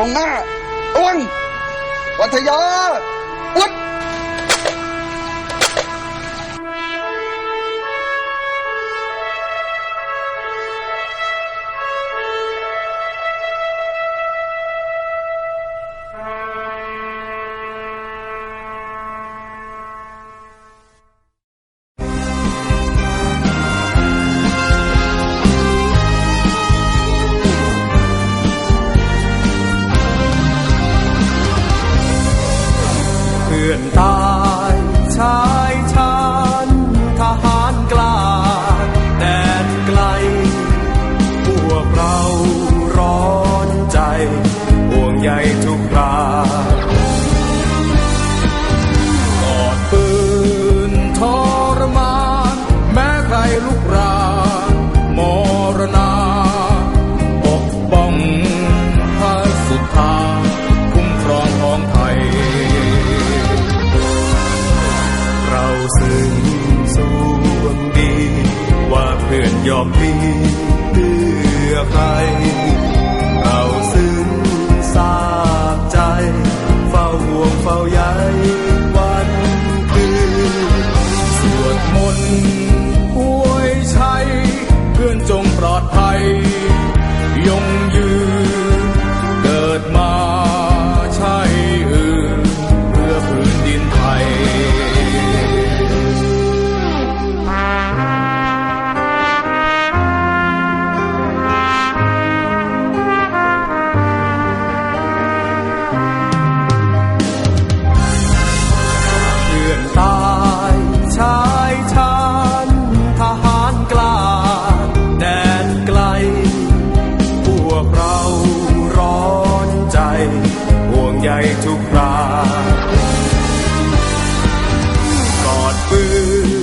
องหน้าอ้วงวัทยาวั นตายชายชานทหารกล้าแดนไกล พวกเราร้อนใจห่วงใยทุกราื่อนยอมมีเพื่อใครเราซื้อายห่วงใยทุกครา กอดปืน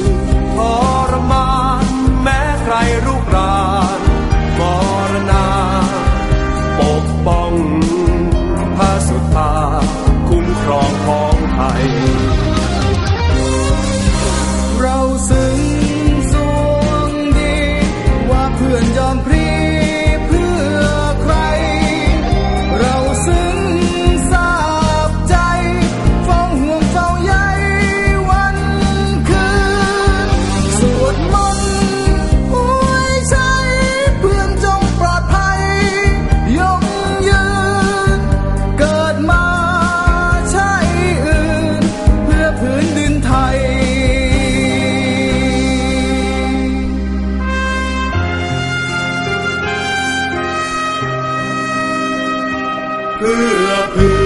Ooh, ooh.